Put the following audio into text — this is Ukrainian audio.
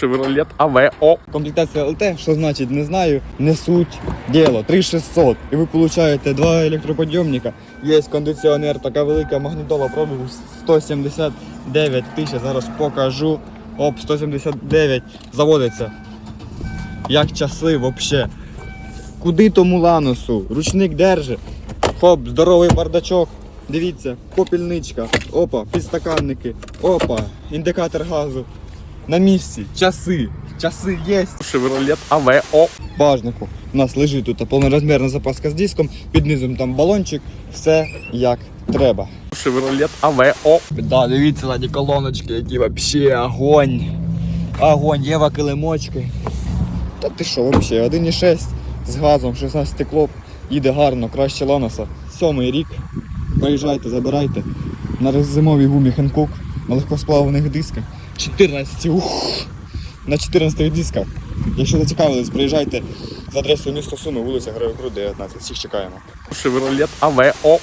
Chevrolet AVO. Комплектація ЛТ, що значить, не знаю, не суть діло, 3600. І ви получаєте два електроподйомника. Є кондиціонер, така велика магнітола пробігу 179 тисяч. Зараз покажу. Оп, 179 заводиться. Як часи вообще. Куди тому ланосу? Ручник держи. Хоп, здоровий бардачок. Дивіться, попільничка. Опа, підстаканники. Опа, індикатор газу. На місці. Часи. Часи є. Chevrolet AVO. В багажнику у нас лежить тут повнорозмірна запаска з диском, під низом там балончик, все як треба. Chevrolet AVO. Да, дивіться ззаді колоночки, які вообще огонь. Огонь, єва килимочки. Та ти що, вообще, 1,6 з газом, 16 стекло, їде гарно, краще Ланоса. Сьомий рік. Приїжджайте, забирайте. На зимовій гумі Хенкук, на легкосплавлених дисках. 14, ух, на 14 дисках. Якщо зацікавились, приїжджайте за адресою місто Суми, вулиця Героїв Крут, 19. Всіх чекаємо. Шевролет AVO.